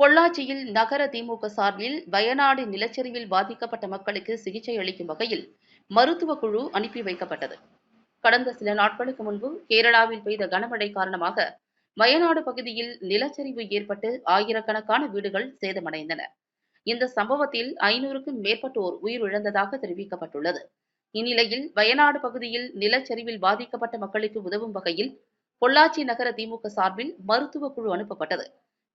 பொள்ளாச்சியில் நகர திமுக சார்பில் வயநாடு நிலச்சரிவில் பாதிக்கப்பட்ட மக்களுக்கு சிகிச்சை அளிக்கும் வகையில் மருத்துவ குழு அனுப்பி வைக்கப்பட்டது. கடந்த சில நாட்களுக்கு முன்பு கேரளாவில் பெய்த கனமழை காரணமாக வயநாடு பகுதியில் நிலச்சரிவு ஏற்பட்டு ஆயிரக்கணக்கான வீடுகள் சேதமடைந்தன. இந்த சம்பவத்தில் ஐநூறுக்கும் மேற்பட்டோர் உயிரிழந்ததாக தெரிவிக்கப்பட்டுள்ளது. இந்நிலையில் வயநாடு பகுதியில் நிலச்சரிவில் பாதிக்கப்பட்ட மக்களுக்கு உதவும் வகையில் பொள்ளாச்சி நகர திமுக சார்பில் மருத்துவ குழு அனுப்பப்பட்டது.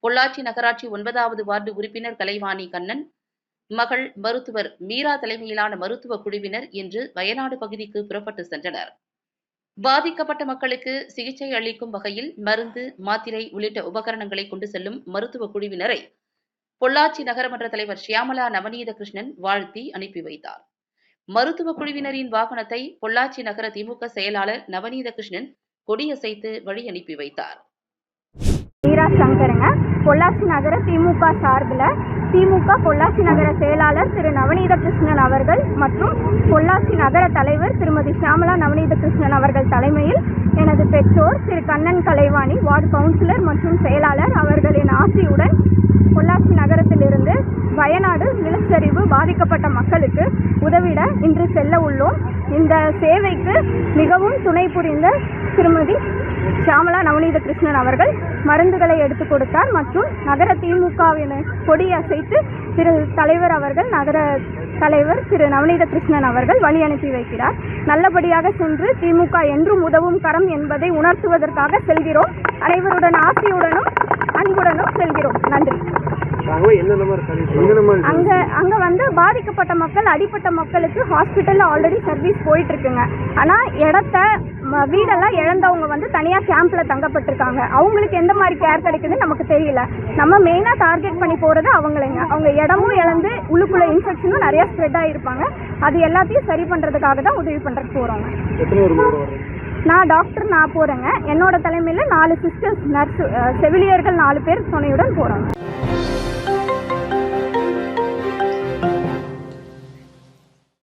பொள்ளாச்சி நகராட்சி ஒன்பதாவது வார்டு உறுப்பினர் கலைவாணி கண்ணன் மகள் மருத்துவர் மீரா தலைமையிலான மருத்துவ குழுவினர் இன்று வயநாடு பகுதிக்கு புறப்பட்டு சென்றனர். பாதிக்கப்பட்ட மக்களுக்கு சிகிச்சை அளிக்கும் வகையில் மருந்து மாத்திரை உள்ளிட்ட உபகரணங்களை கொண்டு செல்லும் மருத்துவ குழுவினரை பொள்ளாச்சி நகரமன்ற தலைவர் ஷியாமலா நவநீத கிருஷ்ணன் வாழ்த்தி அனுப்பி வைத்தார். மருத்துவ குழுவினரின் வாகனத்தை பொள்ளாச்சி நகர திமுக செயலாளர் நவநீத கிருஷ்ணன் கொடியசைத்து வழி அனுப்பி வைத்தார். மீரா சங்கருங்க. பொள்ளாச்சி நகர திமுக சார்பில் திமுக பொள்ளாச்சி நகர செயலாளர் திரு நவநீத கிருஷ்ணன் அவர்கள் மற்றும் பொள்ளாச்சி நகர தலைவர் திருமதி ஷியாமலா நவநீத கிருஷ்ணன் அவர்கள் தலைமையில் எனது பெற்றோர் திரு கண்ணன் கலைவாணி வார்டு கவுன்சிலர் மற்றும் செயலாளர் அவர்களின் ஆசியுடன் பொள்ளாச்சி நகரத்திலிருந்து வயநாடு நிலச்சரிவு பாதிக்கப்பட்ட மக்களுக்கு உதவிட இன்று செல்ல உள்ளோம். இந்த சேவைக்கு மிகவும் துணை புரிந்த திருமதி ஷியாமலா நவநீத கிருஷ்ணன் அவர்கள் மருந்துகளை எடுத்து கொடுத்தார் மற்றும் நகர திமுகவின் கொடி அசைத்து திரு தலைவர் அவர்கள் நகர தலைவர் திரு நவநீத கிருஷ்ணன் அவர்கள் வழி அனுப்பி வைக்கிறார். நல்லபடியாக சென்று திமுக என்றும் உதவும் கரம் என்பதை உணர்த்துவதற்காக செல்கிறோம். அனைவருடன் ஆசையுடனும் அன்புடனும் செல்கிறோம். நன்றி. அங்க அங்க வந்து பாதிக்கப்பட்ட மக்கள் அடிப்பட்ட மக்களுக்கு ஹாஸ்பிட்டல்ல ஆல்ரெடி சர்வீஸ் போயிட்டு இருக்குங்க ஆனா இடத்த வீடெல்லாம் இழந்தவங்க வந்து தனியா கேம்ப்ல தங்கப்பட்டிருக்காங்க. அவங்களுக்கு எந்த மாதிரி கேர் கிடைக்குதுன்னு நமக்கு தெரியல. நம்ம மெயினா டார்கெட் பண்ணி போறது அவங்களைங்க. அவங்க இடமும் இழந்து உள்ளுக்குள்ள இன்ஃபெக்ஷனும் நிறைய ஸ்ப்ரெட் ஆகிருப்பாங்க அது எல்லாத்தையும் சரி பண்றதுக்காக தான் உதவி முறை வர்றீங்க? நான் டாக்டர் நான் போறேங்க. என்னோட தலைமையில நாலு சிஸ்டர்ஸ் நர்ஸ் செவிலியர்கள் நாலு பேர் துணையுடன் போறோங்க.